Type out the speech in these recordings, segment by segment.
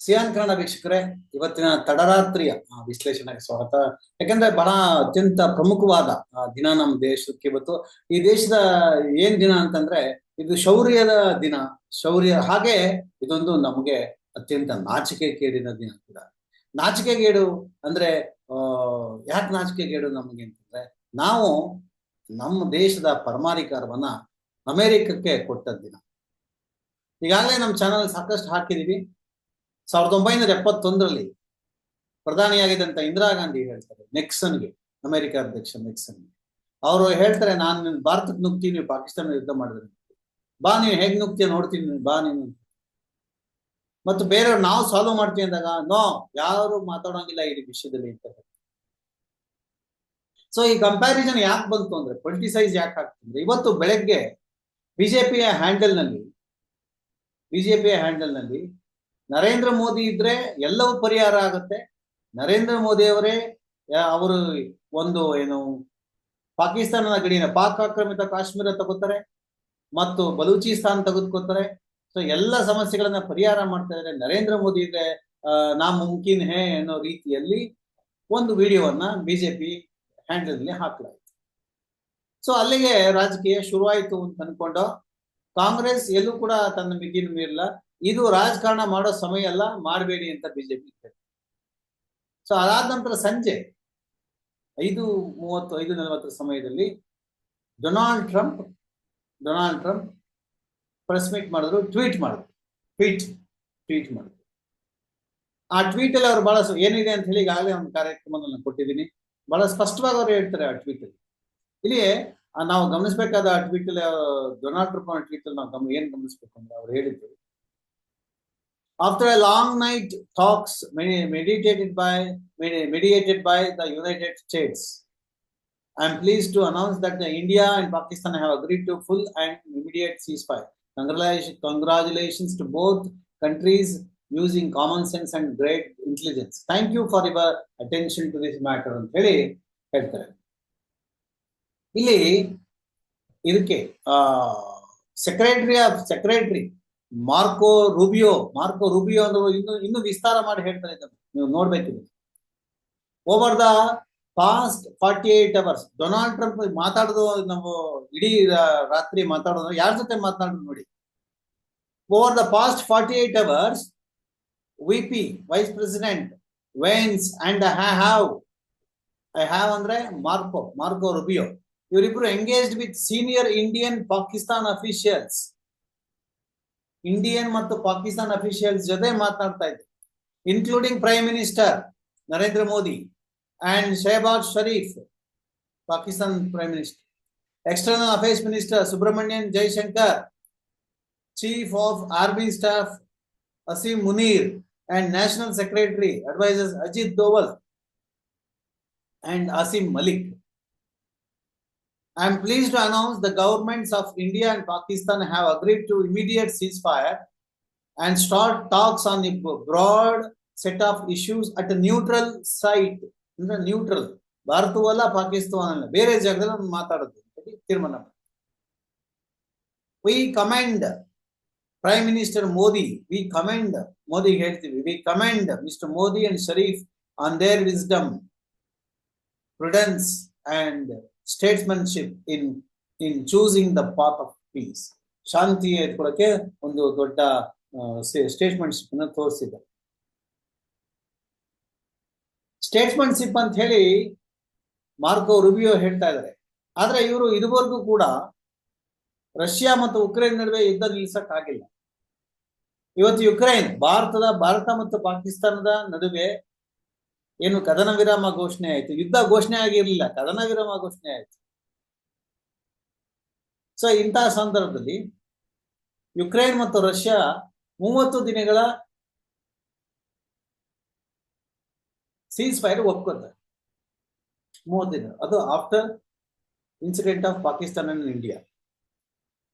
Xi'an Kannada ವೀಕ್ಷಕರೇ, ಇವತ್ತಿನ ತಡರಾತ್ರಿಯ ವಿಶ್ಲೇಷಣೆಗೆ ಸ್ವಾಗತ. ಯಾಕಂದ್ರೆ ಬಹಳ ಅತ್ಯಂತ ಪ್ರಮುಖವಾದ ದಿನ ನಮ್ಮ ದೇಶಕ್ಕೆ ಇವತ್ತು. ಈ ದೇಶದ ಏನ್ ದಿನ ಅಂತಂದ್ರೆ, ಇದು ಶೌರ್ಯದ ದಿನ. ಶೌರ್ಯ, ಹಾಗೆ ಇದೊಂದು ನಮಗೆ ಅತ್ಯಂತ ನಾಚಿಕೆಗೇಡಿನ ದಿನ ಕೂಡ. ನಾಚಿಕೆಗೇಡು ಅಂದ್ರೆ ಅಹ್ ಯಾಕೆ ನಾಚಿಕೆಗೇಡು ನಮಗೆ ಅಂತಂದ್ರೆ, ನಾವು ನಮ್ಮ ದೇಶದ ಪರಮಾಧಿಕಾರವನ್ನ ಅಮೆರಿಕಕ್ಕೆ ಕೊಟ್ಟ ದಿನ ಈಗಾಗಲೇ ನಮ್ಮ ಚಾನಲ್ ಸಾಕಷ್ಟು ಹಾಕಿದೀವಿ. ಸಾವಿರದ ಒಂಬೈನೂರ ಎಪ್ಪತ್ತೊಂದರಲ್ಲಿ ಪ್ರಧಾನಿಯಾಗಿದ್ದಂತ ಇಂದಿರಾ ಗಾಂಧಿ ಹೇಳ್ತಾರೆ, ನೆಕ್ಸನ್ಗೆ, ಅಮೆರಿಕ ಅಧ್ಯಕ್ಷ ನೆಕ್ಸನ್ಗೆ. ಅವರು ಹೇಳ್ತಾರೆ, ನಾನು ಭಾರತಕ್ಕೆ ನುಗ್ತೀನಿ, ನೀವು ಪಾಕಿಸ್ತಾನ ಯುದ್ಧ ಮಾಡಿದ್ರೆ ಬಾ, ನೀವು ಹೇಗ್ ನುಗ್ತೀಯ ನೋಡ್ತೀನಿ ಬಾ ನೀನು. ಮತ್ತು ಬೇರೆಯವ್ರು, ನಾವು ಸಾಲ್ವ್ ಮಾಡ್ತೀವಿ ಅಂದಾಗ, ನೋ, ಯಾರು ಮಾತಾಡೋಂಗಿಲ್ಲ ಈ ವಿಷಯದಲ್ಲಿ ಅಂತ ಸೊ ಈ ಕಂಪ್ಯಾರಿಸನ್ ಯಾಕೆ ಬಂತು ಅಂದ್ರೆ ಪೊಲಿಟಿಸೈಸ್ ಯಾಕೆ ಆಗ್ತಂದ್ರೆ ಇವತ್ತು ಬೆಳಗ್ಗೆ ಬಿಜೆಪಿಯ ಹ್ಯಾಂಡಲ್ನಲ್ಲಿ, ಬಿಜೆಪಿಯ ಹ್ಯಾಂಡಲ್ನಲ್ಲಿ ನರೇಂದ್ರ ಮೋದಿ ಇದ್ರೆ ಎಲ್ಲವೂ ಪರಿಹಾರ ಆಗುತ್ತೆ. ನರೇಂದ್ರ ಮೋದಿ ಅವರೇ ಅವರು ಒಂದು ಏನು, ಪಾಕಿಸ್ತಾನದ ಗಡಿನ, ಪಾಕ್ ಆಕ್ರಮಿತ ಕಾಶ್ಮೀರ ತಗೋತಾರೆ, ಮತ್ತು ಬಲೂಚಿಸ್ತಾನ್ ತೆಗೆದುಕೊತಾರೆ ಸೊ ಎಲ್ಲ ಸಮಸ್ಯೆಗಳನ್ನ ಪರಿಹಾರ ಮಾಡ್ತಾ ಇದ್ರೆ ನರೇಂದ್ರ ಮೋದಿ ಇದ್ರೆ ನಾ ಮುಮ್ಕಿನ್ ಹೇ ಅನ್ನೋ ರೀತಿಯಲ್ಲಿ ಒಂದು ವಿಡಿಯೋವನ್ನ ಬಿಜೆಪಿ ಹ್ಯಾಂಡಲ್ ಹಾಕಲಾಯಿತು. ಸೊ ಅಲ್ಲಿಗೆ ರಾಜಕೀಯ ಶುರುವಾಯಿತು ಅಂತ ಅನ್ಕೊಂಡು ಕಾಂಗ್ರೆಸ್ ಎಲ್ಲೂ ಕೂಡ ತನ್ನ ಮಿತಿನ ಮೀರಲ್ಲ. ಇದು ರಾಜಕಾರಣ ಮಾಡೋ ಸಮಯ ಅಲ್ಲ, ಮಾಡಬೇಡಿ ಅಂತ ಬಿಜೆಪಿ ಸೊ ಅದಾದ ನಂತರ ಸಂಜೆ ಐದು ಮೂವತ್ತು, ಐದು ನಲವತ್ತರ ಸಮಯದಲ್ಲಿ Donald Trump Donald Trump press meet ಮಾಡಿದ್ರು ಟ್ವೀಟ್ ಮಾಡಿದ್ರು. ಟ್ವೀಟ್ ಟ್ವೀಟ್ ಮಾಡಿದ್ರು. ಆ ಟ್ವೀಟ್ ಅಲ್ಲಿ ಅವ್ರು ಬಹಳ ಏನಿದೆ ಅಂತ ಹೇಳಿ ಈಗಾಗಲೇ ಒಂದು ಕಾರ್ಯಕ್ರಮದಲ್ಲಿ ಕೊಟ್ಟಿದ್ದೀನಿ. ಬಹಳ ಸ್ಪಷ್ಟವಾಗಿ ಅವ್ರು ಹೇಳ್ತಾರೆ ಆ ಟ್ವೀಟ್ ಅಲ್ಲಿ. ಇಲ್ಲಿ ನಾವು ಗಮನಿಸಬೇಕಾದ ಆ ಟ್ವೀಟ್ ಅಲ್ಲಿ ಡೊನಾಲ್ಡ್ ಟ್ರಂಪ್ ಟ್ವೀಟ್ ಅಲ್ಲಿ ನಾವು ಗಮ, ಏನ್ ಗಮನಿಸ್ಬೇಕು ಅಂದ್ರೆ ಅವ್ರು ಹೇಳಿದ್ರು. After a long night talks meditated by mediated by the United States, I am pleased to announce that the India and Pakistan have agreed to full and immediate ceasefire. Congratulations, congratulations to both countries using common sense and great intelligence. Thank you for your attention to this matter ಅಂತ ಹೇಳಿ ಹೇಳ್ತಾರೆ ಇಲ್ಲಿ ಇದಕ್ಕೆ secretary of secretary Marco Rubio Marco Rubio ಅಂದ್ರೆ ಇನ್ನು ಇನ್ನು ವಿಸ್ತಾರ ಮಾಡಿ ಹೇಳ್ತಾನೆ ನೀವು ನೋಡ್ಬೇಕಿದೆ over the past forty eight hours Donald Trump ಮಾತಾಡೋದು ನಾವು ಇಡೀ ರಾತ್ರಿ ಮಾತಾಡೋದು, ಯಾರ ಜೊತೆ ಮಾತಾಡೋದು ನೋಡಿ. Over the past forty eight hours V P vice president Vance and I have I have ಅಂದ್ರೆ ಮಾರ್ಕೋ ಮಾರ್ಕೋ ರುಬಿಯೋ. ಇವರಿಬ್ರು engaged with senior Indian Pakistan officials Indian ಮತ್ತು ಪಾಕಿಸ್ತಾನ್ ಅಫಿಷಿಯಲ್ಸ್ ಜೊತೆ ಮಾತನಾಡ್ತಾ ಇದ್ದೆ including prime minister Narendra Modi and Shehbaz Sharif Pakistan prime minister external affairs minister Subrahmanyam Jaishankar chief of army staff Asim Munir and national secretary advisers Ajit Doval and Asim Malik I am pleased to announce the governments of India and Pakistan have agreed to immediate ceasefire and start talks on the broad set of issues at a neutral site. Neutral ಭಾರತವೂ ಅಲ್ಲ ಪಾಕಿಸ್ತಾನ ಅಲ್ಲ ಬೇರೆ ಜಾಗದಲ್ಲಿ ಮಾತಾಡೋದು ತೀರ್ಮಾನ we commend prime minister Modi we commend Modi ಹೇಳ್ತೀವಿ we commend mister Modi and Sharif on their wisdom prudence and statesmanship in in choosing the path of peace ಶಾಂತಿ ಎತ್ಕೊಳ್ಳೋಕೆ ಒಂದು ದೊಡ್ಡ ಸ್ಟೇಟ್ಸ್ಮನ್ಶಿಪ್ ಅನ್ನು ತೋರಿಸಿದ್ದಾರೆ ಸ್ಟೇಟ್ಸ್ಮನ್ಶಿಪ್ ಅಂತ ಹೇಳಿ ಮಾರ್ಕೋ ರುಬಿಯೋ ಹೇಳ್ತಾ ಇದ್ದಾರೆ. ಆದ್ರೆ ಇವರು ಇದುವರೆಗೂ ಕೂಡ ರಷ್ಯಾ ಮತ್ತು ಉಕ್ರೇನ್ ನಡುವೆ ಯುದ್ಧ ನಿಲ್ಲಿಸಕ್ ಆಗಿಲ್ಲ ಇವತ್ತು ಯುಕ್ರೈನ್, ಭಾರತದ, ಭಾರತ ಮತ್ತು ಪಾಕಿಸ್ತಾನದ ನಡುವೆ ಏನು ಕದನ ವಿರಾಮ ಘೋಷಣೆ ಆಯ್ತು? ಯುದ್ಧ ಘೋಷಣೆ ಆಗಿರಲಿಲ್ಲ, ಕದನ ವಿರಾಮ ಘೋಷಣೆ ಆಯ್ತು. ಸೊ ಇಂತಹ ಸಂದರ್ಭದಲ್ಲಿ ಯುಕ್ರೇನ್ ಮತ್ತು ರಷ್ಯಾ ಮೂವತ್ತು ದಿನಗಳ ಸೀಸ್ ಫೈರ್ ಒಪ್ಕೋತಾರೆ ಮೂವತ್ತು ದಿನ. ಅದು after incident of Pakistan and India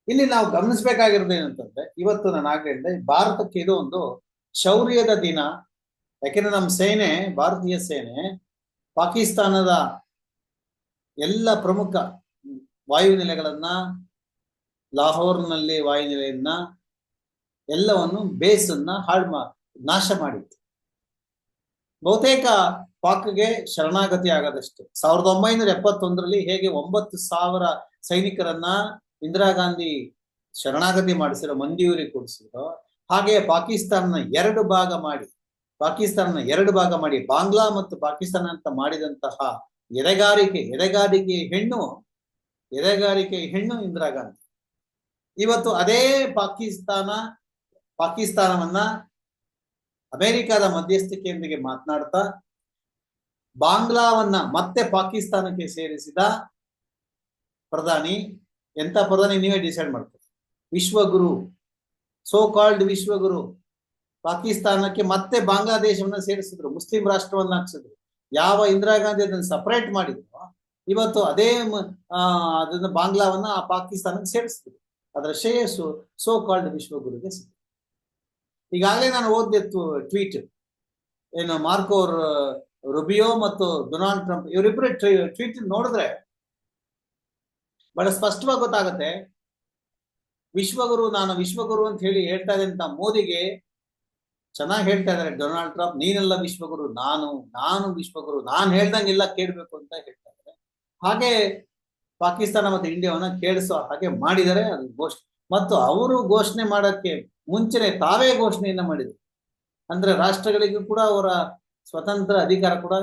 ಇಲ್ಲಿ ನಾವು ಗಮನಿಸಬೇಕಾಗಿರೋದು ಏನಂತಂದ್ರೆ, ಇವತ್ತು ನಾನು ಆಗ್ಲಿಂದ ಭಾರತಕ್ಕೆ ಇದು ಒಂದು ಶೌರ್ಯದ ದಿನ ಯಾಕೆಂದ್ರೆ ನಮ್ಮ ಸೇನೆ, ಭಾರತೀಯ ಸೇನೆ, ಪಾಕಿಸ್ತಾನದ ಎಲ್ಲ ಪ್ರಮುಖ ವಾಯುನೆಲೆಗಳನ್ನ ಲಾಹೋರ್ನಲ್ಲಿ ವಾಯುನೆಲೆಯನ್ನ ಎಲ್ಲವನ್ನು ಬೇಸನ್ನ ಹಾಳು ಮಾ, ನಾಶ ಮಾಡಿತ್ತು. ಬಹುತೇಕ ಪಾಕ್ಗೆ ಶರಣಾಗತಿ ಆಗದಷ್ಟು. ಸಾವಿರದ ಒಂಬೈನೂರ ಎಪ್ಪತ್ತೊಂದರಲ್ಲಿ ಹೇಗೆ ಒಂಬತ್ತು ಸಾವಿರ ಸೈನಿಕರನ್ನ ಇಂದಿರಾ ಗಾಂಧಿ ಶರಣಾಗತಿ ಮಾಡಿಸಿರೋ ಮಂದಿಯೂರಿ ಕೊಡಿಸಿದ್ರು ಹಾಗೆ ಪಾಕಿಸ್ತಾನ ಎರಡು ಭಾಗ ಮಾಡಿ ಪಾಕಿಸ್ತಾನ ಎರಡು ಭಾಗ ಮಾಡಿ, ಬಾಂಗ್ಲಾ ಮತ್ತು ಪಾಕಿಸ್ತಾನ ಅಂತ ಮಾಡಿದಂತಹ ಎದೆಗಾರಿಕೆ ಎದೆಗಾರಿಕೆ ಹೆಣ್ಣು ಎದೆಗಾರಿಕೆ ಹೆಣ್ಣು ಇಂದಿರಾ ಗಾಂಧಿ. ಇವತ್ತು ಅದೇ ಪಾಕಿಸ್ತಾನ, ಪಾಕಿಸ್ತಾನವನ್ನ ಅಮೆರಿಕದ ಮಧ್ಯಸ್ಥಿಕೆಯೊಂದಿಗೆ ಮಾತನಾಡ್ತಾ, ಬಾಂಗ್ಲಾವನ್ನ ಮತ್ತೆ ಪಾಕಿಸ್ತಾನಕ್ಕೆ ಸೇರಿಸಿದ ಪ್ರಧಾನಿ, ಎಂತ ಪ್ರಧಾನಿ ನೀವೇ ಡಿಸೈಡ್ ಮಾಡ್ತೀರಿ? ವಿಶ್ವಗುರು ಸೋ ಕಾಲ್ಡ್ ವಿಶ್ವಗುರು. ಪಾಕಿಸ್ತಾನಕ್ಕೆ ಮತ್ತೆ ಬಾಂಗ್ಲಾದೇಶವನ್ನ ಸೇರಿಸಿದ್ರು. ಮುಸ್ಲಿಂ ರಾಷ್ಟ್ರವನ್ನ ಹಾಕ್ಸಿದ್ರು. ಯಾವ ಇಂದಿರಾ ಗಾಂಧಿ ಅದನ್ನ ಸಪರೇಟ್ ಮಾಡಿದ್ರು ಇವತ್ತು ಅದೇ ಅದನ್ನ ಬಾಂಗ್ಲಾವನ್ನ ಆ ಪಾಕಿಸ್ತಾನಕ್ಕೆ ಸೇರಿಸಿದ್ರು. ಅದರ ಶ್ರೇಯಸ್ಸು ಸೋ ಕಾಲ್ಡ್ ವಿಶ್ವಗುರುಗೆ ಸಿಕ್ತು. ಈಗಾಗಲೇ ನಾನು ಓದಿದೆ ಟ್ವೀಟ್ ಏನು ಮಾರ್ಕೋ ರುಬಿಯೋ ಮತ್ತು ಡೊನಾಲ್ಡ್ ಟ್ರಂಪ್ ಇವರಿಬ್ಬರು ಟ್ವೀಟ್ ನೋಡಿದ್ರೆ ಬಹಳ ಸ್ಪಷ್ಟವಾಗಿ ಗೊತ್ತಾಗುತ್ತೆ. ವಿಶ್ವಗುರು, ನಾನು ವಿಶ್ವಗುರು ಅಂತ ಹೇಳಿ ಹೇಳ್ತಾ ಇದ್ದಂತ ಮೋದಿಗೆ ಚೆನ್ನಾಗಿ ಹೇಳ್ತಾ ಇದ್ದಾರೆ ಡೊನಾಲ್ಡ್ ಟ್ರಂಪ್. ನೀನೆಲ್ಲ ವಿಶ್ವಗುರು, ನಾನು ನಾನು ವಿಶ್ವಗುರು, ನಾನು ಹೇಳ್ದಂಗೆಲ್ಲ ಕೇಳ್ಬೇಕು ಅಂತ ಹೇಳ್ತಾ ಇದ್ದಾರೆ ಹಾಗೆ ಪಾಕಿಸ್ತಾನ ಮತ್ತು ಇಂಡಿಯಾವನ್ನ ಕೇಳಿಸೋ ಹಾಗೆ ಮಾಡಿದರೆ ಅದು ಘೋಷಣೆ ಮತ್ತು ಅವರು ಘೋಷಣೆ ಮಾಡೋಕ್ಕೆ ಮುಂಚೆನೆ ತಾವೇ ಘೋಷಣೆಯನ್ನ ಮಾಡಿದ್ರು. ಅಂದ್ರೆ ರಾಷ್ಟ್ರಗಳಿಗೂ ಕೂಡ ಅವರ ಸ್ವತಂತ್ರ ಅಧಿಕಾರ ಕೂಡ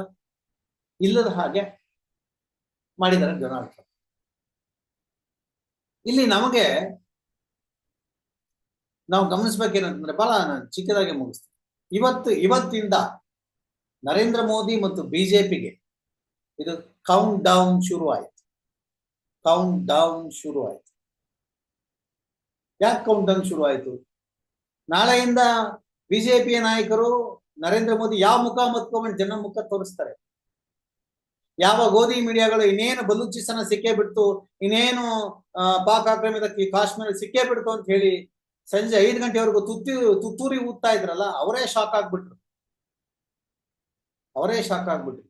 ಇಲ್ಲದ ಹಾಗೆ ಮಾಡಿದ್ದಾರೆ ಡೊನಾಲ್ಡ್ ಟ್ರಂಪ್. ಇಲ್ಲಿ ನಮಗೆ ನಾವು ಗಮನಿಸ್ಬೇಕೇನಂತಂದ್ರೆ ಬಹಳ ಚಿಕ್ಕದಾಗಿ ಮುಗಿಸ್ತೀನಿ. ಇವತ್ತು, ಇವತ್ತಿಂದ ನರೇಂದ್ರ ಮೋದಿ ಮತ್ತು ಬಿಜೆಪಿಗೆ ಇದು ಕೌಂಟ್ ಡೌನ್ ಶುರು ಆಯ್ತು ಕೌಂಟ್ ಡೌನ್ ಶುರು ಆಯ್ತು ಯಾಕೆ ಕೌಂಟ್ ಡೌನ್ ಶುರು ಆಯ್ತು ನಾಳೆಯಿಂದ ಬಿಜೆಪಿಯ ನಾಯಕರು ನರೇಂದ್ರ ಮೋದಿ ಯಾವ ಮುಖ ಮತ್ಕೊಂಡು ಜನ ಮುಖ ತೋರಿಸ್ತಾರೆ? ಯಾವ ಗೋಧಿ ಮೀಡಿಯಾಗಳು ಇನ್ನೇನು ಬಲೂಚಿಸ್ತಾನ ಸಿಕ್ಕೇ ಬಿಡ್ತು, ಇನ್ನೇನು ಪಾಕ್ ಆಕ್ರಮಿತ ಕಾಶ್ಮೀರ ಸಿಕ್ಕೇ ಬಿಡ್ತು ಅಂತ ಹೇಳಿ ಸಂಜೆ ಐದು ಗಂಟೆವರೆಗೂ ತುತ್ತಿ, ತುತ್ತೂರಿ ಊದ್ತಾ ಇದ್ರಲ್ಲ, ಅವರೇ ಶಾಕ್ ಆಗ್ಬಿಟ್ರು. ಅವರೇ ಶಾಕ್ ಆಗ್ಬಿಟ್ರು.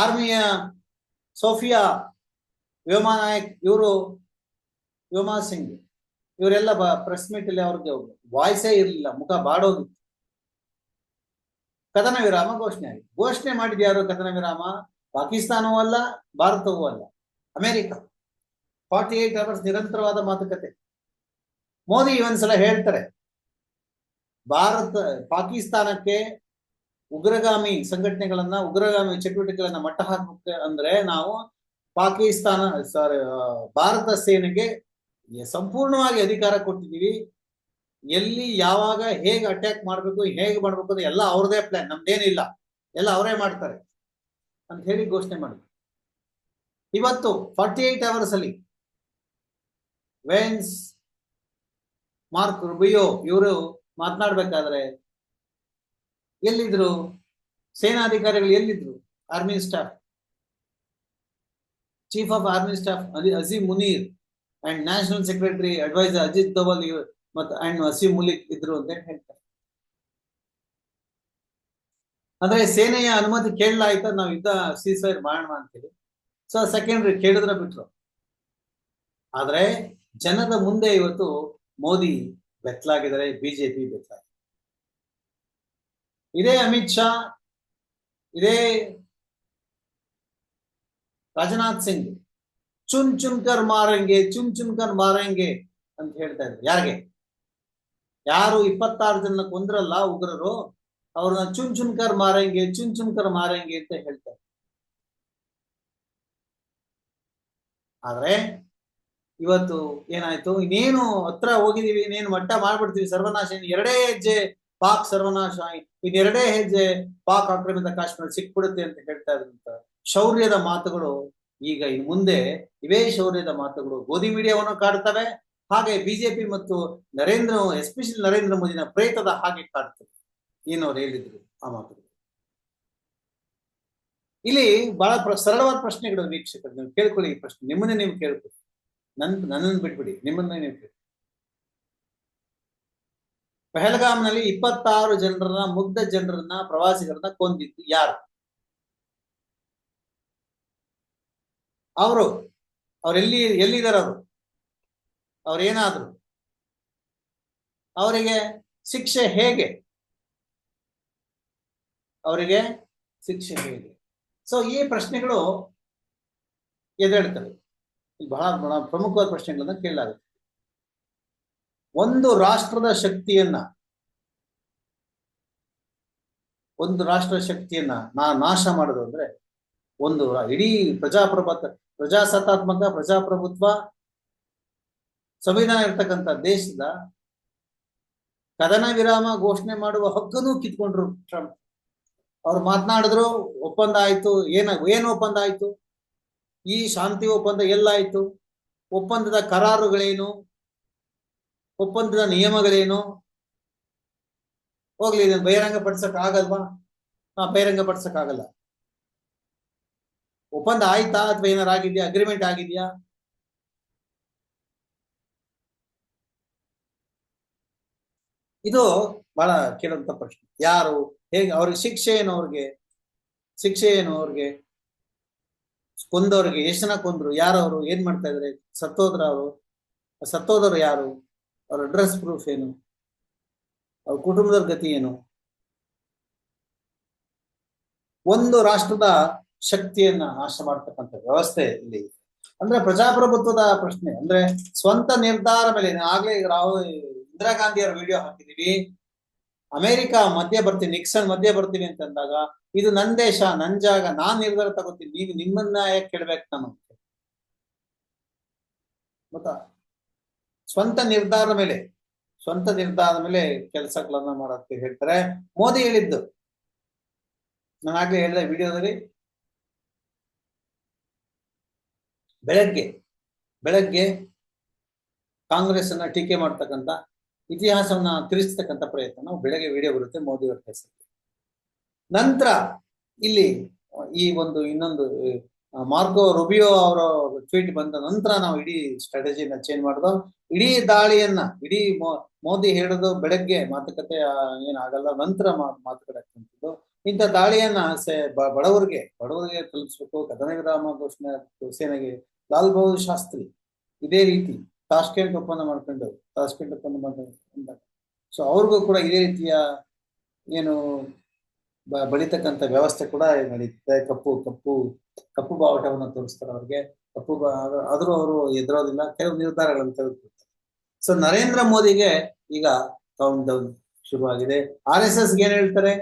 ಆರ್ಮಿಯ ಸೋಫಿಯಾ ವ್ಯೋಮಾ ನಾಯಕ್ ಇವರು ವ್ಯೋಮಾ ಸಿಂಗ್ ಇವರೆಲ್ಲ ಪ್ರೆಸ್ ಮೀಟ್ ಅಲ್ಲಿ ಅವ್ರಿಗೆ ವಾಯ್ಸೇ ಇರಲಿಲ್ಲ, ಮುಖ ಬಾಡೋಗಿತ್ತು. ಕದನ ವಿರಾಮ ಘೋಷಣೆ ಆಗಿದೆ ಘೋಷಣೆ ಮಾಡಿದ ಯಾರು ಕದನ ವಿರಾಮ? ಪಾಕಿಸ್ತಾನವೂ ಅಲ್ಲ, ಭಾರತವೂ ಅಲ್ಲ. ಅಮೆರಿಕ. ಫಾರ್ಟಿ ಏಟ್ ಅವರ್ಸ್ ನಿರಂತರವಾದ ಮಾತುಕತೆ. ಮೋದಿ ಒಂದ್ಸಲ ಹೇಳ್ತಾರೆ, ಭಾರತ, ಪಾಕಿಸ್ತಾನಕ್ಕೆ ಉಗ್ರಗಾಮಿ ಸಂಘಟನೆಗಳನ್ನ, ಉಗ್ರಗಾಮಿ ಚಟುವಟಿಕೆಗಳನ್ನ ಮಟ್ಟ ಹಾಕಕ್ಕೆ ಅಂದ್ರೆ ನಾವು ಪಾಕಿಸ್ತಾನ ಸಾರಿ ಭಾರತ ಸೇನೆಗೆ ಸಂಪೂರ್ಣವಾಗಿ ಅಧಿಕಾರ ಕೊಟ್ಟಿದ್ದೀವಿ. ಎಲ್ಲಿ ಯಾವಾಗ ಹೇಗೆ ಅಟ್ಯಾಕ್ ಮಾಡ್ಬೇಕು, ಹೇಗೆ ಮಾಡ್ಬೇಕು ಅಂತ ಎಲ್ಲ ಅವ್ರದೇ ಪ್ಲಾನ್ ನಮ್ದೇನಿಲ್ಲ. ಎಲ್ಲ ಅವರೇ ಮಾಡ್ತಾರೆ ಅಂತ ಹೇಳಿ ಘೋಷಣೆ ಮಾಡಿದ್ರು. ಇವತ್ತು ಫಾರ್ಟಿ ಏಟ್ ಅವರ್ಸ್ ಅಲ್ಲಿ ವೆನ್ಸ್ ಮಾರ್ಕ್ ರುಬಿಯೋ ಇವರು ಮಾತನಾಡ್ಬೇಕಾದ್ರೆ ಎಲ್ಲಿದ್ರು? ಸೇನಾಧಿಕಾರಿಗಳು ಎಲ್ಲಿದ್ರು? Army staff chief of army staff Asim Munir and national secretary adviser Ajit Doval ಮತ್ತು ಅಂಡ್ ವಸೀಂ ಮುಲಿಕ್ ಇದ್ರು ಅಂತ ಹೇಳ್ತಾರೆ. ಅಂದ್ರೆ ಸೇನೆಯ ಅನುಮತಿ ಕೇಳಲಾಯ್ತಾ ನಾವು ಯುದ್ಧ ಫೈರ್ ಮಾಡೋಣ ಅಂತೇಳಿ ಸೊ ಸೆಕೆಂಡ್ರಿ ಕೇಳಿದ್ರೆ ಬಿಟ್ರು. ಆದ್ರೆ ಜನದ ಮುಂದೆ ಇವತ್ತು ಮೋದಿ ಬೆತ್ತಲಾಗಿದ್ದಾರೆ, ಬಿಜೆಪಿ ಬೆತ್ತಲಾಗಿದೆ. ಇದೇ ಅಮಿತ್ ಶಾ, ಇದೇ ರಾಜನಾಥ್ ಸಿಂಗ್. ಚುನ್ ಚುನ್ಕರ್ ಮಾರಂಗೆ, ಚುನ್ ಚುನ್ಕರ್ ಮಾರಂಗೆ ಅಂತ ಹೇಳ್ತಾ ಇದ್ರು ಯಾರಿಗೆ? ಯಾರು ಇಪ್ಪತ್ತಾರು ಜನ ಕೊಂದ್ರಲ್ಲ ಉಗ್ರರು, ಅವ್ರನ್ನ ಚುನ್ ಚುನ್ಕರ್ ಮಾರಂಗೆ, ಚುನ್ ಚುನ್ಕರ್ ಮಾರಂಗೆ ಅಂತ ಹೇಳ್ತಾರೆ ಆದ್ರೆ ಇವತ್ತು ಏನಾಯ್ತು? ಇನ್ನೇನು ಹತ್ರ ಹೋಗಿದೀವಿ ಇನ್ನೇನು ಮಟ್ಟ ಮಾಡ್ಬಿಡ್ತೀವಿ? ಸರ್ವನಾಶ ಎರಡೇ ಹೆಜ್ಜೆ ಪಾಕ್ ಸರ್ವನಾಶ ಇನ್ ಎರಡೇ ಹೆಜ್ಜೆ ಪಾಕ್ ಆಕ್ರಮಿತ ಕಾಶ್ಮೀರ ಸಿಕ್ಬಿಡುತ್ತೆ ಅಂತ ಹೇಳ್ತಾ ಇದ್ರಂತ ಶೌರ್ಯದ ಮಾತುಗಳು ಈಗ ಇನ್ ಮುಂದೆ ಇವೇ ಶೌರ್ಯದ ಮಾತುಗಳು. ಗೋಧಿ ಮೀಡಿಯಾವನ್ನು ಕಾಡ್ತವೆ, ಹಾಗೆ ಬಿಜೆಪಿ ಮತ್ತು ನರೇಂದ್ರ, ಎಸ್ಪೆಷಲಿ ನರೇಂದ್ರ ಮೋದಿನ ಪ್ರೇತದ ಹಾಗೆ ಕಾಡ್ತವೆ. ಏನು ಅವ್ರು ಹೇಳಿದ್ರು ಆ ಮಾತುಗಳು ಇಲ್ಲಿ ಬಹಳ ಸರಳವಾದ ಪ್ರಶ್ನೆಗಳು ವೀಕ್ಷಕರು, ನೀವು ಕೇಳ್ಕೊಳ್ಳಿ ಈ ಪ್ರಶ್ನೆ. ನಿಮ್ಮನ್ನೇ ನೀವು ಕೇಳ್ಕೊಳ್ಳಿ. ನನ್, ನನ್ನನ್ನು ಬಿಟ್ಬಿಡಿ, ನಿಮ್ಮನ್ನ ನೀವು ಪೆಹಲ್ಗಾಮ್ನಲ್ಲಿ ಇಪ್ಪತ್ತಾರು ಜನರನ್ನ, ಮುಗ್ಧ ಜನರನ್ನ, ಪ್ರವಾಸಿಗರನ್ನ ಕೊಂದಿದ್ದು ಯಾರು? ಅವರು ಅವ್ರೆಲ್ಲಿ ಎಲ್ಲಿದ್ದಾರೆ ಅವರು? ಅವ್ರೇನಾದ್ರು ಅವರಿಗೆ ಶಿಕ್ಷೆ ಹೇಗೆ? ಅವರಿಗೆ ಶಿಕ್ಷೆ ಹೇಗೆ? ಸೊ ಈ ಪ್ರಶ್ನೆಗಳು ಎದ್ದೇಳ್ತವೆ. ಬಹಳ ಬಹಳ ಪ್ರಮುಖವಾದ ಪ್ರಶ್ನೆಗಳನ್ನ ಕೇಳಲಾಗುತ್ತೆ. ಒಂದು ರಾಷ್ಟ್ರದ ಶಕ್ತಿಯನ್ನ, ಒಂದು ರಾಷ್ಟ್ರ ಶಕ್ತಿಯನ್ನ ನಾ ನಾಶ ಮಾಡೋದು ಅಂದ್ರೆ ಒಂದು ಇಡೀ ಪ್ರಜಾಪ್ರಭುತ್ವ, ಪ್ರಜಾಸತ್ತಾತ್ಮಕ, ಪ್ರಜಾಪ್ರಭುತ್ವ ಸಂವಿಧಾನ ಇರ್ತಕ್ಕಂಥ ದೇಶದ ಕದನ ವಿರಾಮ ಘೋಷಣೆ ಮಾಡುವ ಹಕ್ಕನ್ನು ಕಿತ್ಕೊಂಡ್ರು ಟ್ರಂಪ್. ಅವ್ರು ಮಾತನಾಡಿದ್ರು, ಒಪ್ಪಂದ ಆಯ್ತು, ಏನ, ಏನು ಒಪ್ಪಂದ ಆಯ್ತು? ಈ ಶಾಂತಿ ಒಪ್ಪಂದ ಎಲ್ಲಾಯ್ತು ಒಪ್ಪಂದದ ಕರಾರುಗಳೇನು? ಒಪ್ಪಂದದ ನಿಯಮಗಳೇನು? ಹೋಗ್ಲಿ, ಇದನ್ನ ಬಹಿರಂಗ ಪಡಿಸಕ್ ಆಗಲ್ವಾ ಹಾ ಬಹಿರಂಗ ಪಡಿಸಕ್ ಆಗಲ್ಲ ಒಪ್ಪಂದ ಆಯ್ತಾ ಅಥವಾ ಏನಾರು ಆಗಿದ್ಯಾ? ಅಗ್ರಿಮೆಂಟ್ ಆಗಿದ್ಯಾ? ಇದು ಬಹಳ ಕೇಳುವಂತ ಪ್ರಶ್ನೆ. ಯಾರು? ಹೇಗೆ? ಅವ್ರಿಗೆ ಶಿಕ್ಷೆ ಏನು ಅವ್ರಿಗೆ? ಶಿಕ್ಷೆ ಏನು ಅವ್ರಿಗೆ? ಕೊಂದವ್ರಿಗೆ ಎಷ್ಟು ಜನ ಕೊಂದ್ರು. ಯಾರವರು? ಏನ್ ಮಾಡ್ತಾ ಇದ್ರೆ? ಸತ್ತೋದ್ರ ಅವರು. ಸತ್ತೋದವ್ರು ಯಾರು? ಅವ್ರ ಅಡ್ರೆಸ್ ಪ್ರೂಫ್ ಏನು? ಅವ್ರ ಕುಟುಂಬದ ಗತಿ ಏನು? ಒಂದು ರಾಷ್ಟ್ರದ ಶಕ್ತಿಯನ್ನ ನಾಶ ಮಾಡ್ತಕ್ಕಂಥ ವ್ಯವಸ್ಥೆ ಇಲ್ಲಿ. ಅಂದ್ರೆ ಪ್ರಜಾಪ್ರಭುತ್ವದ ಪ್ರಶ್ನೆ. ಅಂದ್ರೆ ಸ್ವಂತ ನಿರ್ಧಾರ ಮೇಲೆ ಆಗ್ಲೇ ರಾಹುಲ್, ಇಂದಿರಾ ಗಾಂಧಿ ಅವರ ವಿಡಿಯೋ ಹಾಕಿದೀವಿ. ಅಮೆರಿಕ ಮಧ್ಯೆ ಬರ್ತೀನಿ, ನಿಕ್ಸನ್ ಮಧ್ಯೆ ಬರ್ತೀನಿ ಅಂತಂದಾಗ, ಇದು ನನ್ನ ದೇಶ ನನ್ನ ಜಾಗ, ನಾನ್ ನಿರ್ಧಾರ ತಗೋತೀನಿ, ನೀವು ನಿಮ್ಮನ್ನ ಯಾಕೆ ಕೇಳ್ಬೇಕು ನಾನು ಗೊತ್ತಾ? ಸ್ವಂತ ನಿರ್ಧಾರದ ಮೇಲೆ, ಸ್ವಂತ ನಿರ್ಧಾರದ ಮೇಲೆ ಕೆಲಸಗಳನ್ನ ಮಾಡತ್ತ ಹೇಳ್ತಾರೆ. ಮೋದಿ ಹೇಳಿದ್ದು, ನಾನು ಆಗ್ಲೇ ಹೇಳಿದೆ ವಿಡಿಯೋದಲ್ಲಿ. ಬೆಳಗ್ಗೆ ಬೆಳಗ್ಗೆ ಕಾಂಗ್ರೆಸ್ ಅನ್ನ ಟೀಕೆ ಮಾಡ್ತಕ್ಕಂಥ ಇತಿಹಾಸವನ್ನ ತಿಳಿಸ್ತಕ್ಕಂಥ ಪ್ರಯತ್ನ. ನಾವು ಬೆಳಗ್ಗೆ ವಿಡಿಯೋ ಬರುತ್ತೆ, ಮೋದಿ ಅವರ ಹೆಸರು ನಂತರ ಇಲ್ಲಿ ಈ ಒಂದು ಇನ್ನೊಂದು ಮಾರ್ಗೋ ರುಬಿಯೋ ಅವರ ಟ್ವೀಟ್ ಬಂದ ನಂತರ ನಾವು ಇಡೀ ಸ್ಟ್ರಾಟಜಿನ ಚೇಂಜ್ ಮಾಡಿದ. ಇಡೀ ದಾಳಿಯನ್ನ, ಇಡೀ ಮೋದಿ ಹೇಳೋದು ಬೆಳಗ್ಗೆ, ಮಾತುಕತೆ ಏನಾಗಲ್ಲ ನಂತರ ಮಾತುಕತೆ ಆಗ್ತಂಥದ್ದು ಇಂಥ ದಾಳಿಯನ್ನ ಬಡವರಿಗೆ ಬಡವರಿಗೆ ತಲುಪಿಸ್ಬೇಕು ಕದನ ವಿರಾಮ ಘೋಷಣೆ ಸೇನೆಗೆ ಲಾಲ್ ಬಹದ್ದೂರ್ ಶಾಸ್ತ್ರಿ, ಇದೇ ರೀತಿ. ತಾಷ್ಕೆಂಟ್ ಒಪ್ಪಂದ ಮಾಡ್ಕೊಂಡು ತಾಷ್ಕೆಂಟ್ ಒಪ್ಪಂದ ಮಾಡ್ಕೊಂಡು ಸೊ ಅವ್ರಿಗೂ ಕೂಡ ಇದೇ ರೀತಿಯ ಏನು ಬಳಿತಕ್ಕಂಥ ವ್ಯವಸ್ಥೆ ಕೂಡ ನಡೀತದೆ. ಕಪ್ಪು ಕಪ್ಪು ಕಪ್ಪು ಬಾವುಟವನ್ನು ತೋರಿಸ್ತಾರೆ ಅವ್ರಿಗೆ. ಕಪ್ಪು ಆದ್ರೂ ಅವರು ಎದುರೋದಿಲ್ಲ. ಕೆಲವು ನಿರ್ಧಾರಗಳನ್ನು ತೆಗೆದುಕೊಳ್ತಾರೆ. ಸೊ ನರೇಂದ್ರ ಮೋದಿಗೆ ಈಗ ಕೌಂಟ್ ಡೌನ್ ಶುರುವಾಗಿದೆ ಆರ್ ಎಸ್ ಎಸ್ ಏನ್ ಹೇಳ್ತಾರೆ?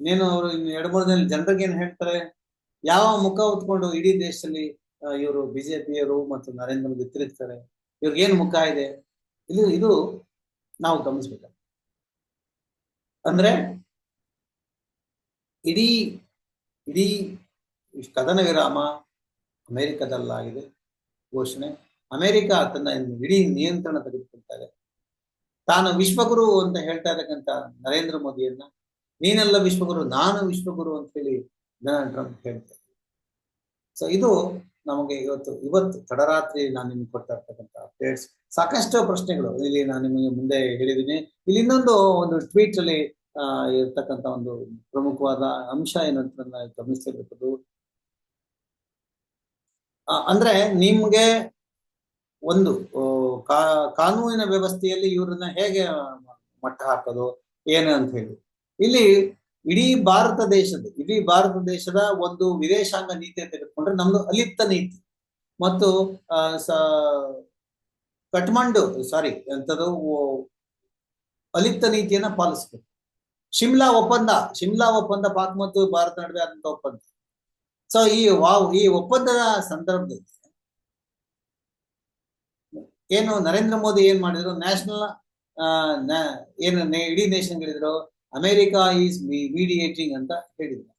ಇನ್ನೇನು ಅವರು ಇನ್ನು ಎರಡು, ಮೂರು ದಿನ ಜನರಿಗೆ ಏನ್ ಹೇಳ್ತಾರೆ? ಯಾವ ಮುಖ ಹೊತ್ಕೊಂಡು ಇಡೀ ದೇಶದಲ್ಲಿ ಇವರು ಬಿಜೆಪಿಯವರು ಮತ್ತು ನರೇಂದ್ರ ಮೋದಿ ತಿರುಗ್ತಾರೆ? ಇವ್ರಿಗೆ ಏನ್ ಮುಖ ಇದೆ? ಇದು ಇದು ನಾವು ಗಮನಿಸ್ಬೇಕು. ಅಂದ್ರೆ ಇಡೀ ಇಡೀ ಕದನ ವಿರಾಮ ಅಮೆರಿಕದಲ್ಲಾಗಿದೆ ಘೋಷಣೆ. ಅಮೆರಿಕ ತನ್ನ ಇಡೀ ನಿಯಂತ್ರಣ ತೆಗೆದುಕೊಳ್ತಾರೆ. ತಾನು ವಿಶ್ವಗುರು ಅಂತ ಹೇಳ್ತಾ ಇರತಕ್ಕಂಥ ನರೇಂದ್ರ ಮೋದಿಯನ್ನ, ನೀನೆಲ್ಲ ವಿಶ್ವಗುರು, ನಾನು ವಿಶ್ವಗುರು ಅಂತ ಹೇಳಿ ಡೊನಾಲ್ಡ್ ಟ್ರಂಪ್ ಹೇಳ್ತಾರೆ. ಸೊ ಇದು ನಮಗೆ ಇವತ್ತು ಇವತ್ತು ತಡರಾತ್ರಿ ನಾನು ನಿಮ್ಗೆ ಕೊಡ್ತಾ ಇರ್ತಕ್ಕಂಥ ಅಪ್ಡೇಟ್ಸ್ ಸಾಕಷ್ಟು ಪ್ರಶ್ನೆಗಳು. ಇಲ್ಲಿ ನಾನು ನಿಮಗೆ ಮುಂದೆ ಹೇಳಿದ್ದೀನಿ ಇಲ್ಲಿ ಇನ್ನೊಂದು ಒಂದು ಟ್ವೀಟ್ ಅಲ್ಲಿ ಇರ್ತಕ್ಕಂಥ ಒಂದು ಪ್ರಮುಖವಾದ ಅಂಶ ಏನಂತ ನಾನು ಗಮನಿಸ್ತಿರ್ಬೇಕು ಅಂದ್ರೆ ನಿಮ್ಗೆ ಒಂದು ಕಾನೂನಿನ ವ್ಯವಸ್ಥೆಯಲ್ಲಿ ಇವ್ರನ್ನ ಹೇಗೆ ಮಟ್ಟ ಹಾಕೋದು, ಏನು ಅಂತ ಹೇಳಿ. ಇಲ್ಲಿ ಇಡೀ ಭಾರತ ದೇಶದ, ಇಡೀ ಭಾರತ ದೇಶದ ಒಂದು ವಿದೇಶಾಂಗ ನೀತಿ ತೆಗೆದುಕೊಂಡ್ರೆ ನಮ್ದು ಅಲಿಪ್ತ ನೀತಿ. ಮತ್ತು ಕಠ್ಮಂಡು, ಸಾರಿ, ಎಂಥದ್ದು ಅಲಿಪ್ತ ನೀತಿಯನ್ನ ಪಾಲಿಸ್ಬೇಕು. ಶಿಮ್ಲಾ ಒಪ್ಪಂದ ಶಿಮ್ಲಾ ಒಪ್ಪಂದ ಪಾಕ್ ಮತ್ತು ಭಾರತ ನಡುವೆ ಆದಂತ ಒಪ್ಪಂದ. ಸೊ ಈ ವಾವ್, ಈ ಒಪ್ಪಂದದ ಸಂದರ್ಭದಲ್ಲಿ ಏನು ನರೇಂದ್ರ ಮೋದಿ ಏನ್ ಮಾಡಿದ್ರು? ನ್ಯಾಷನಲ್ ಏನು ಇಡೀ ನೇಷನ್ ಹೇಳಿದ್ರು ಅಮೆರಿಕ ಈಸ್ ಮೀಡಿಯೇಟಿಂಗ್ ಅಂತ ಹೇಳಿದ್ರು.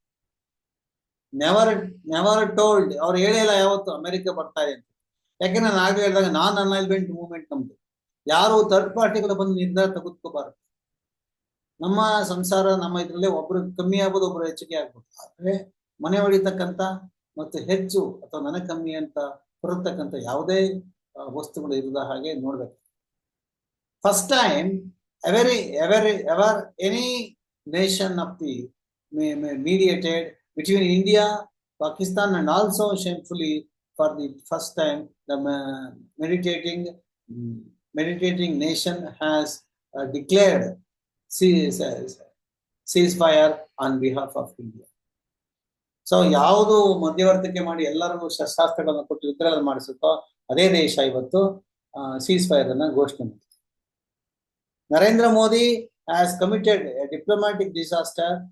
ನೆವರ್ ನೆವರ್ ಟೋಲ್ಡ್ ಅವ್ರು ಹೇಳಿಲ್ಲ ಯಾವತ್ತು ಅಮೆರಿಕ ಬರ್ತಾರೆ ಅಂತ. ಯಾಕೆಂದ್ರೆ ನಾನು ಹೇಳಿದಾಗ ನಾನ್ ಅನೈಲ್ಮೆಂಟ್ ಮೂವ್ಮೆಂಟ್ ನಮ್ದು. ಯಾರು ಥರ್ಡ್ ಪಾರ್ಟಿಗಳು ಬಂದು ನಿರ್ಧಾರ ತೆಗೆದುಕೋಬಾರದು. ನಮ್ಮ ಸಂಸಾರ, ನಮ್ಮ ಇದ್ರಲ್ಲಿ ಒಬ್ರು ಕಮ್ಮಿ ಆಗ್ಬೋದು, ಒಬ್ರು ಹೆಚ್ಚಿಗೆ ಆಗ್ಬೋದು. ಆದ್ರೆ ಮನೆ ಹೊಡಿತಕ್ಕಂತ ಮತ್ತು ಹೆಚ್ಚು ಅಥವಾ ನನಗೆ ಕಮ್ಮಿ ಅಂತ ಬರತಕ್ಕಂತ ಯಾವುದೇ ವಸ್ತುಗಳು ಇರದ ಹಾಗೆ ನೋಡ್ಬೇಕು. First time every every, ever any nation of the mediated between India, Pakistan, and also shamefully for the first time the meditating mm, meditating nation has uh, declared se- se- ceasefire on behalf of India. So ಯಾವುದು ಮಧ್ಯವರ್ತಿಕೆ ಮಾಡಿ ಎಲ್ಲರಿಗೂ ಶಸ್ತ್ರಾಸ್ತ್ರಗಳನ್ನ ಕೊಟ್ಟು ಯುದ್ಧಗಳನ್ನು ಮಾಡಿಸುತ್ತೋ ಅದೇ ದೇಶ ಇವತ್ತು seize fire ಅನ್ನ ಘೋಷಣೆ ಮಾಡಿದೆ Narendra Modi has committed a diplomatic disaster,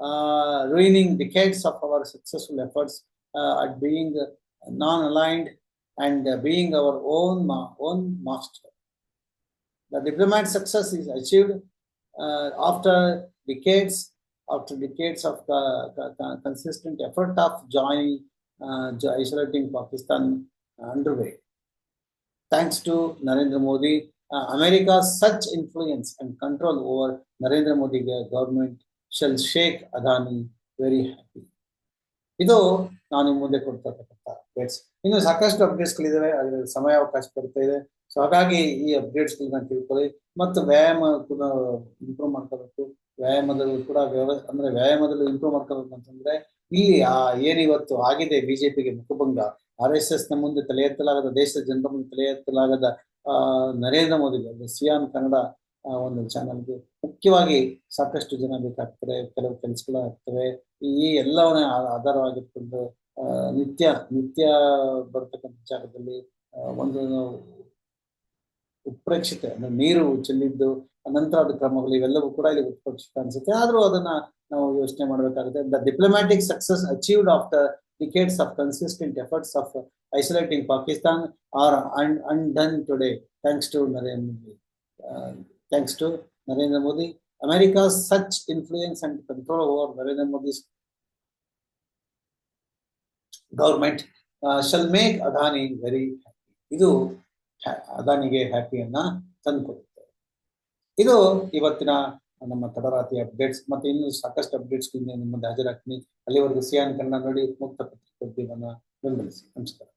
uh, ruining decades of our successful efforts uh, at being non-aligned and uh, being our own ma- own master. The diplomat success is achieved uh, after decades after decades of consistent effort of joining uh, isolating Pakistan underway. Thanks to Narendra Modi America's such influence and control over Narendra Modi government shall shake Adani very happy. ಇದು ನಾನು ಮುಂದೆ ಕೊಡ್ತಕ್ಕಂಥ updates ಇನ್ನು ಸಾಕಷ್ಟು ಅಪ್ಡೇಟ್ಸ್ಗಳಿದ್ದಾವೆ ಅದರ ಸಮಯ ಅವಕಾಶ ಬರ್ತಾ ಇದೆ. ಸೊ ಹಾಗಾಗಿ ಈ ಅಪ್ಡೇಟ್ಸ್ಗಳನ್ನ ತಿಳ್ಕೊಳ್ಳಿ. ಮತ್ತು ವ್ಯಾಯಾಮ ಕೂಡ ಇಂಪ್ರೂವ್ ಮಾಡ್ಕೋಬೇಕು. ವ್ಯಾಯಾಮದಲ್ಲಿ ಕೂಡ ವ್ಯವ ಅಂದ್ರೆ ವ್ಯಾಯಾಮದಲ್ಲಿ ಇಂಪ್ರೂವ್ ಮಾಡ್ಕೋಬೇಕು ಅಂತಂದ್ರೆ ಇಲ್ಲಿ ಆ ಏನಿವತ್ತು ಆಗಿದೆ ಬಿಜೆಪಿಗೆ ಮುಖಭಂಗ. ಆರ್ ಎಸ್ ಎಸ್ನ ಮುಂದೆ ತಲೆ ಎತ್ತಲಾಗದ, ದೇಶದ ಜನರ ಮುಂದೆ ತಲೆ ಎತ್ತಲಾಗದ ನರೇಂದ್ರ ಮೋದಿ ಸಿಯಾನ್ ಕನ್ನಡ ಒಂದು ಚಾನಲ್ಗೆ ಮುಖ್ಯವಾಗಿ ಸಾಕಷ್ಟು ಜನ ಬೇಕಾಗ್ತಾರೆ ಕೆಲವು ಕೆಲಸಗಳಾಗ್ತವೆ. ಈ ಎಲ್ಲವನ್ನ ಆಧಾರವಾಗಿಟ್ಕೊಂಡು ನಿತ್ಯ ನಿತ್ಯ ಬರ್ತಕ್ಕಂಥ ಜಾಗದಲ್ಲಿ ಒಂದು ಉಪ್ರೇಕ್ಷಿತ, ಅಂದ್ರೆ ನೀರು ಚೆಲ್ಲಿದ್ದು ನಂತರ ಅದು ಕ್ರಮಗಳು ಇವೆಲ್ಲವೂ ಕೂಡ ಇಲ್ಲಿ ಉತ್ಪ್ರೇಕ್ಷಿತ ಅನ್ಸುತ್ತೆ. ಆದ್ರೂ ಅದನ್ನ ನಾವು ಯೋಚನೆ ಮಾಡಬೇಕಾಗುತ್ತೆ. The diplomatic success achieved of the decades of consistent efforts of isolating Pakistan are and undone today thanks to Narendra Modi thanks to Narendra Modi America such influence and control over Narendra Modi government shall make Adani very happy ಇದು ಅದಾನಿಗೆ ಹ್ಯಾಪಿಯನ್ನ ತಂದುಕೊಡುತ್ತೆ. ಇದು ಇವತ್ತಿನ ನಮ್ಮ ತಡರಾತಿ updates ಮತ್ತೆ ಇನ್ನು ಸಾಕಷ್ಟು updates ಮುಂದೆ ಹಾಜರಾಗ್ತೀನಿ. ಅಲ್ಲಿವರೆಗೂ ಸಿಯಾನ್ ಕನ್ನಡ ನೋಡಿ ಮುಕ್ತ ಪತ್ರಿಕೋದ್ಯಮನ ಬೆಂಬಲಿಸಿ. ನಮಸ್ಕಾರ.